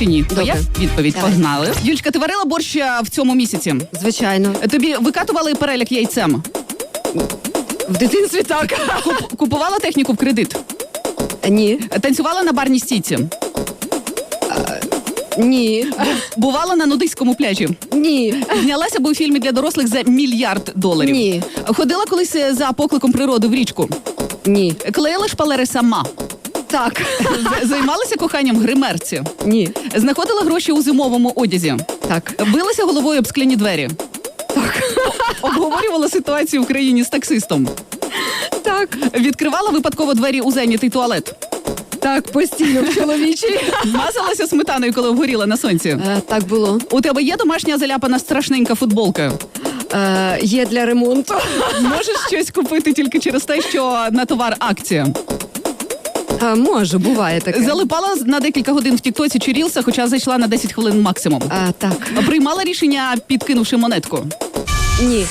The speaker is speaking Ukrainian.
чи ні? Добре. Твоя відповідь. Давай. Погнали. Юлька, ти варила борщ е, в цьому місяці? Звичайно. Тобі викатували перелік яйцем? В дитинстві так. Куп- купувала техніку в кредит? Ні. Танцювала на барній стійці? Ні. Бувала на нудиському пляжі? Ні. Знялася би у фільмі для дорослих за мільярд доларів? Ні. Ходила колись е, за покликом природи в річку? Ні. Клеїла шпалери сама? Так. З- Займалася коханням гримерці? Ні. Знаходила гроші у зимовому одязі? Так. Билася головою об скляні двері? Так. Обговорювала ситуацію в країні з таксистом? Так. Відкривала випадково двері у зайнятий туалет? Так, постійно в чоловічій. Мазалася сметаною, коли обгоріла на сонці? Е, так було. У тебе є домашня заляпана страшненька футболка? Е, є для ремонту. Можеш щось купити тільки через те, що на товар акція. Е, може, буває таке. Залипала на декілька годин в Тіктоці чи Рілсах, хоча зайшла на 10 хвилин максимум. А, так. Приймала рішення, підкинувши монетку. Ні.